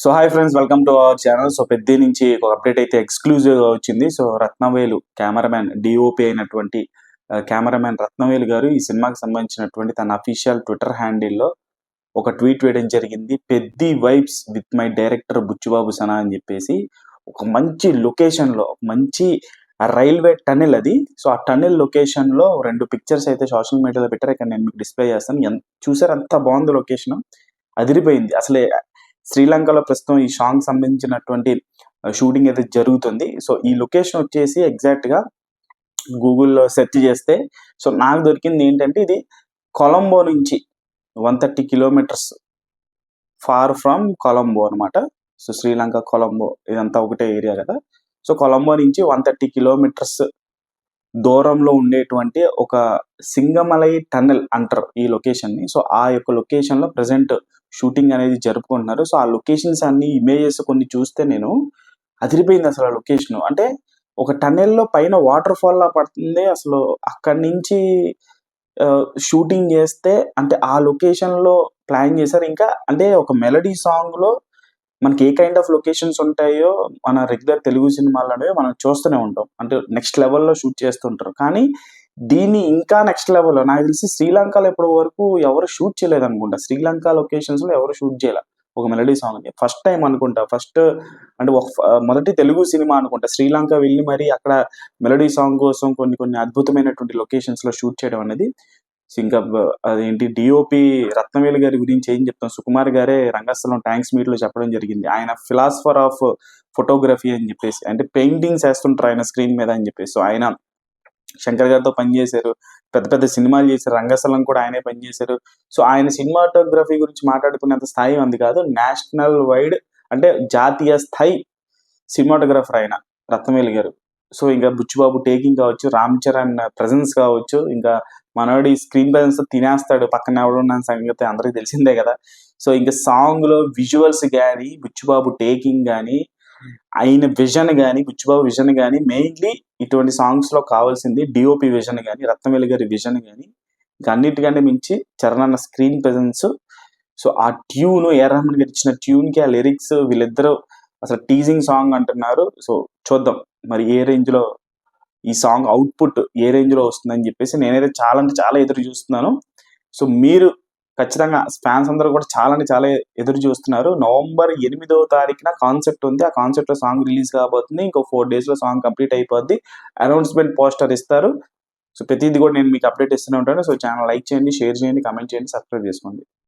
So hi friends welcome to our channel so పెద్ద నుంచి ఒక అప్డేట్ అయితే ఎక్స్క్లూజివ్గా వచ్చింది. సో రత్నవేలు కెమెరామ్యాన్ డిఓపి అయినటువంటి కెమెరామ్యాన్ రత్నవేలు గారు ఈ సినిమాకి సంబంధించినటువంటి తన అఫీషియల్ ట్విట్టర్ హ్యాండిల్లో ఒక ట్వీట్ వేయడం జరిగింది. Peddi vibes with my director Buchibabu Sana అని చెప్పేసి ఒక మంచి లొకేషన్లో మంచి రైల్వే టనెల్ అది. సో ఆ టనెల్ లొకేషన్లో రెండు పిక్చర్స్ అయితే సోషల్ మీడియాలో పెట్టారు. ఇక్కడ నేను మీకు డిస్ప్లే చేస్తాను. ఎంత చూసారు అంత బాగుంది లొకేషన్ అదిరిపోయింది. అసలే శ్రీలంకలో ప్రస్తుతం ఈ సాంగ్ సంబంధించినటువంటి షూటింగ్ అయితే జరుగుతుంది. సో ఈ లొకేషన్ వచ్చేసి ఎగ్జాక్ట్గా గూగుల్లో సెర్చ్ చేస్తే సో నాకు దొరికింది ఏంటంటే ఇది కొలంబో నుంచి one thirty kilometres far from Colombo అనమాట సో శ్రీలంక కొలంబో ఇదంతా ఒకటే ఏరియా కదా. సో కొలంబో నుంచి వన్ థర్టీ కిలోమీటర్స్ దూరంలో ఉండేటువంటి ఒక సింగమలై టన్నెల్ అంటారు ఈ లొకేషన్ని. సో ఆ యొక్క లొకేషన్లో ప్రజెంట్ షూటింగ్ అనేది జరుపుకుంటున్నారు. సో ఆ లొకేషన్స్ అన్ని ఇమేజెస్ కొన్ని చూస్తే నేను అదిరిపోయింది అసలు ఆ లొకేషన్. అంటే ఒక టన్నెల్లో పైన వాటర్ ఫాల్ లా పడుతుంది అసలు. అక్కడి నుంచి షూటింగ్ చేస్తే అంటే ఆ లొకేషన్లో ప్లాన్ చేశారు. ఇంకా అంటే ఒక మెలడీ సాంగ్లో మనకి ఏ కైండ్ ఆఫ్ లొకేషన్స్ ఉంటాయో మన రెగ్యులర్ తెలుగు సినిమాలనే మనం చూస్తూనే ఉంటాం. అంటే నెక్స్ట్ లెవెల్లో షూట్ చేస్తుంటారు. కానీ దీన్ని ఇంకా నెక్స్ట్ లెవెల్లో నాకు తెలిసి శ్రీలంకలో ఇప్పటి వరకు ఎవరు షూట్ చేయలేదు అనుకుంటా. శ్రీలంక లొకేషన్స్లో ఎవరు షూట్ చేయలే. ఒక మెలడీ సాంగ్ ఫస్ట్ టైం అనుకుంటా. ఫస్ట్ అంటే ఒక మొదటి తెలుగు సినిమా అనుకుంటా. శ్రీలంక వెళ్ళి మరి అక్కడ మెలడీ సాంగ్ కోసం కొన్ని కొన్ని అద్భుతమైనటువంటి లొకేషన్స్లో షూట్ చేయడం అనేది ఇంకా అదేంటి డిఓపి రత్నవేలు గారి గురించి ఏం చెప్తాం? సుకుమార్ గారే రంగస్థలం ట్యాంక్స్ మీట్లో చెప్పడం జరిగింది. ఆయన ఫిలాసఫర్ ఆఫ్ ఫోటోగ్రఫీ అని చెప్పేసి అంటే పెయింటింగ్స్ వేస్తుంటారు ఆయన స్క్రీన్ మీద అని చెప్పేసి. సో ఆయన శంకర్ గారితో పనిచేశారు పెద్ద పెద్ద సినిమాలు చేశారు. రంగస్థలం కూడా ఆయనే పనిచేశారు సో ఆయన సినిమాటోగ్రఫీ గురించి మాట్లాడుకునేంత స్థాయి ఉంది కాదు. నేషనల్ వైడ్ అంటే జాతీయ స్థాయి సినిమాటోగ్రఫర్ ఆయన రత్నవేలు గారు. సో ఇంకా బుచ్చిబాబు టేకింగ్ కావచ్చు రామ్ చరణ్ ప్రజెన్స్ కావచ్చు ఇంకా మనోడి స్క్రీన్ ప్రజెన్స్ తినేస్తాడు. పక్కన ఎవడున్న సంగతి అందరికి తెలిసిందే కదా. సో ఇంకా సాంగ్లో విజువల్స్ కానీ బుచ్చిబాబు టేకింగ్ కానీ ఆయన విజన్ కానీ బుచ్చిబాబు విజన్ కానీ మెయిన్లీ ఇటువంటి సాంగ్స్లో కావాల్సింది డిఓపి విజన్ కానీ రత్నవేలి గారి విజన్ కానీ ఇంకా అన్నిటికంటే మించి చరణన్న స్క్రీన్ ప్రెజెన్స్ సో ఆ ట్యూన్ ఏ రహమాన్ గారు ఇచ్చిన ట్యూన్కి ఆ లిరిక్స్ వీళ్ళిద్దరూ అసలు టీజింగ్ సాంగ్ అంటున్నారు. సో చూద్దాం. మరి ఏ రేంజ్లో ఈ సాంగ్ అవుట్పుట్ ఏ రేంజ్లో వస్తుందని చెప్పేసి నేనైతే చాలా అంటే చాలా ఎదురు చూస్తున్నాను. సో మీరు ఖచ్చితంగా ఫ్యాన్స్ అందరూ కూడా చాలా చాలా ఎదురు చూస్తున్నారు. నవంబర్ ఎనిమిదవ తారీఖున కాన్సెప్ట్ ఉంది. ఆ కాన్సెప్ట్లో సాంగ్ రిలీజ్ కాబోతుంది. ఇంకో ఫోర్ డేస్లో సాంగ్ కంప్లీట్ అయిపోద్ది. అనౌన్స్మెంట్ పోస్టర్ ఇస్తారు. సో ప్రతిదీ కూడా నేను మీకు అప్డేట్ ఇస్తూనే ఉంటాను. సో ఛానల్ లైక్ చేయండి షేర్ చేయండి కమెంట్ చేయండి సబ్స్క్రైబ్ చేసుకోండి.